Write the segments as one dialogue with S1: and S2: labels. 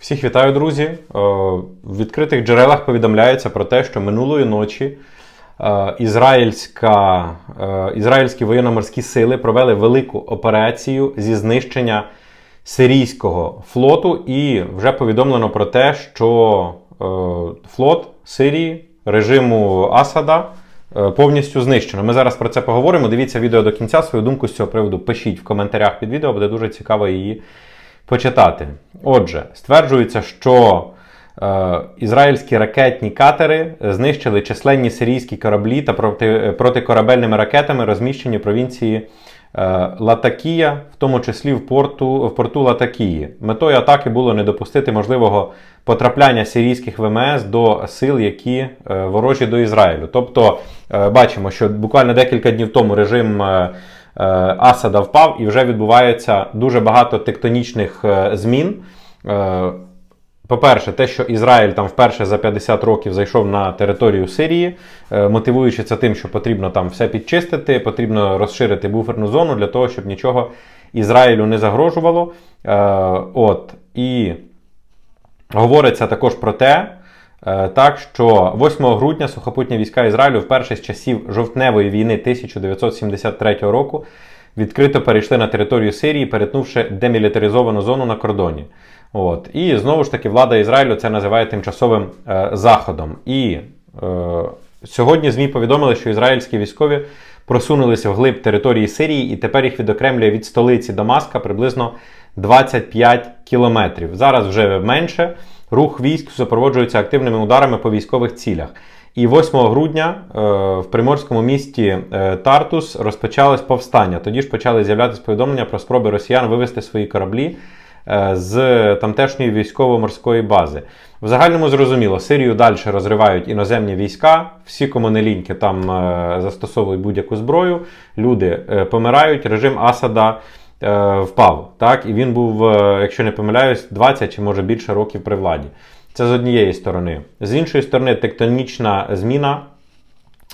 S1: Всіх вітаю, друзі. Е, В відкритих джерелах повідомляється про те, що минулої ночі е, ізраїльська, е, ізраїльські воєнно-морські сили провели велику операцію зі знищення сирійського флоту, і вже повідомлено про те, що флот Сирії, режиму Асада. Повністю знищено. Ми зараз про це поговоримо. Дивіться відео до кінця. Свою думку з цього приводу пишіть в коментарях під відео, буде дуже цікаво її почитати. Отже, стверджується, що е, ізраїльські ракетні катери знищили численні сирійські кораблі та проти, протикорабельними ракетами, розміщені в провінції е, Латакія, в тому числі в порту, в порту Латакії. Метою атаки було не допустити можливого потрапляння сирійських ВМС до сил, які е, ворожі до Ізраїлю. Тобто, е, бачимо, що буквально декілька днів тому режим. е, Асада впав і вже відбувається дуже багато тектонічних е, змін. Е, По-перше, те, що Ізраїль там вперше за 50 років зайшов на територію Сирії, е, мотивуючи це тим, що потрібно там все підчистити, потрібно розширити буферну зону для того, щоб нічого Ізраїлю не загрожувало. Е, От і говориться також про те, е, так що 8 грудня сухопутні війська Ізраїлю вперше з часів жовтневої війни 1973 року відкрито перейшли на територію Сирії, перетнувши демілітаризовану зону на кордоні. От. І знову ж таки влада Ізраїлю це називає тимчасовим е, заходом. І е, сьогодні ЗМІ повідомили, що ізраїльські військові просунулися вглиб території Сирії, і тепер їх відокремлює від столиці Дамаска приблизно 25 кілометрів. Зараз вже менше. Рух військ супроводжується активними ударами по військових цілях. І 8 грудня е, в приморському місті е, Тартус розпочалось повстання. Тоді ж почали з'являтися повідомлення про спроби росіян вивести свої кораблі е, з тамтешньої військово-морської бази. В загальному зрозуміло, Сирію далі розривають іноземні війська, всі комунеліньки там е, застосовують будь-яку зброю, люди е, помирають, режим Асада впав. Так? І він був, е, якщо не помиляюсь, 20 чи може більше років при владі. Це з однієї сторони. З іншої сторони, тектонічна зміна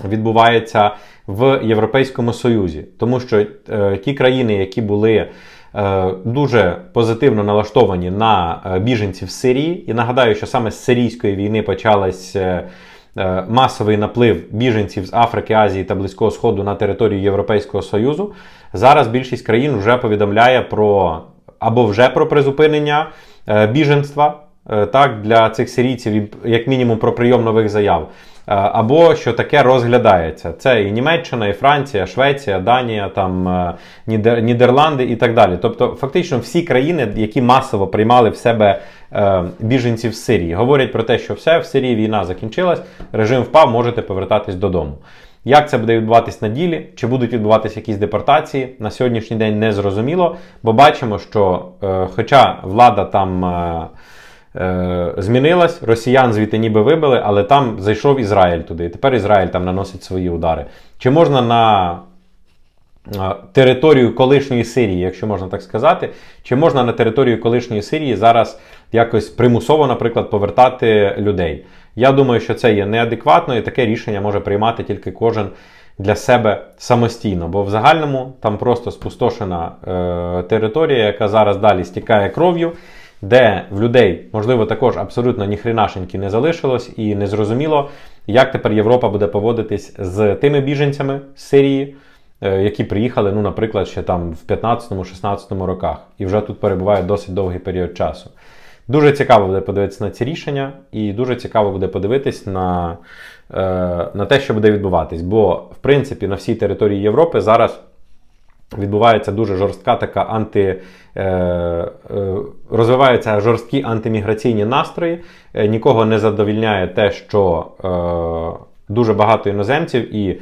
S1: відбувається в Європейському Союзі, тому що е, ті країни, які були е, дуже позитивно налаштовані на е, біженців з Сирії, і нагадаю, що саме з сирійської війни почалась. е, е, Масовий наплив біженців з Африки, Азії та Близького Сходу на територію Європейського Союзу. Зараз більшість країн вже повідомляє про або вже про призупинення е, біженства е, так, для цих сирійців, як мінімум про прийом нових заяв. Е, Або що таке розглядається. Це і Німеччина, і Франція, Швеція, Данія, там, е, Нідер- Нідерланди і так далі. Тобто, фактично, всі країни, які масово приймали в себе е, біженців з Сирії, говорять про те, що все, в Сирії війна закінчилась, режим впав, можете повертатись додому. Як це буде відбуватись на ділі? Чи будуть відбуватись якісь депортації? На сьогоднішній день не зрозуміло, бо бачимо, що е, хоча влада там. Е, е, змінилась, росіян звідти ніби вибили, але там зайшов Ізраїль туди. І тепер Ізраїль там наносить свої удари. Чи можна на е, територію колишньої Сирії, якщо можна так сказати, чи можна на територію колишньої Сирії зараз якось примусово, наприклад, повертати людей? Я думаю, що це є неадекватно, і таке рішення може приймати тільки кожен для себе самостійно. Бо в загальному там просто спустошена е, територія, яка зараз далі стікає кров'ю де в людей, можливо, також абсолютно ніхренашеньки не залишилось, і незрозуміло, як тепер Європа буде поводитись з тими біженцями з Сирії, е, які приїхали, ну, наприклад, ще там в 15-16 роках, і вже тут перебувають досить довгий період часу. Дуже цікаво буде подивитися на ці рішення, і дуже цікаво буде подивитись на, е, на те, що буде відбуватись. Бо, в принципі, на всій території Європи зараз відбувається дуже жорстка така анти. Е, е, розвиваються жорсткі антиміграційні настрої. Е, нікого не задовільняє те, що дуже багато іноземців і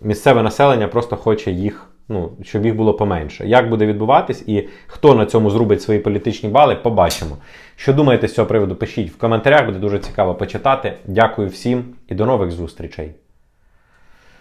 S1: місцеве населення просто хоче їх. Ну, щоб їх було поменше. Як буде відбуватись і хто на цьому зробить свої політичні бали, побачимо. Що думаєте з цього приводу? Пишіть в коментарях, буде дуже цікаво почитати. Дякую всім і до нових зустрічей.